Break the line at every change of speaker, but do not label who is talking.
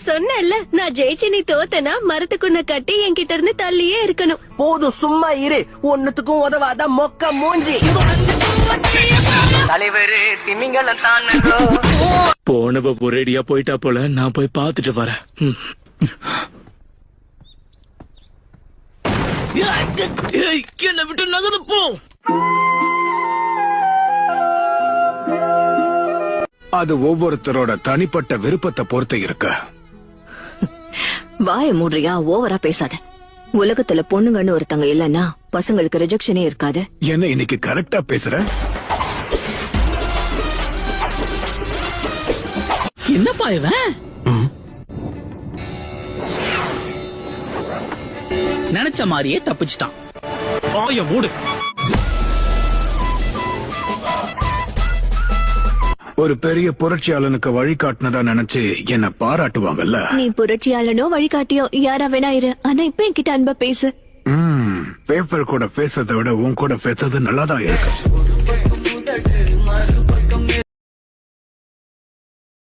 நான் சொன்னேன்ல நான் ஜெயிச்சு நீ தோத்தனா மரத்துக்குன்ன கட்டி என்கிட்ட இருந்து தள்ளியே இருக்கணும்.
போதும் சும்மா இரு. ஒன்னுத்துக்கும் உதவாத மொக்க மூஞ்சி. தலைவரு திமிங்கலம் தானுங்கோ
போனவ ஒரேடியா போயிட்டா போல நான் போய் பாத்துட்டு வரேன். என்னை விட்டு நகர்ந்து போ.
அது ஒவ்வொருத்தரோட தனிப்பட்ட விருப்பத்தை பொறுத்து இருக்கு.
வாய மூடுறியா? ஓவரா பேசாத. உலகத்துல பொண்ணுங்கன்னு ஒருத்தங்க இல்லன்னா பசங்களுக்கு ரிஜெக்ஷனே இருக்காது.
என்ன இன்னைக்கு கரெக்டா பேசுற?
என்னப்பா இவன்? நினைச்ச மாதிரியே தப்பிச்சிட்டான். ஆய மூடு.
ஒரு பெரிய புரட்சியாளனுக்கு வழிகாட்டினதா நினைச்சு என்ன பாராட்டுவாங்கல்ல?
நீ புரட்சியாளனோ வழிகாட்டியோ யாரா வேணா இரு. ஆனா இப்ப என்கிட்ட அன்பா பேசு.
பேப்பர் கூட பேசுறதை விட உன் கூட பேசுறது நல்லாதான் இருக்கு.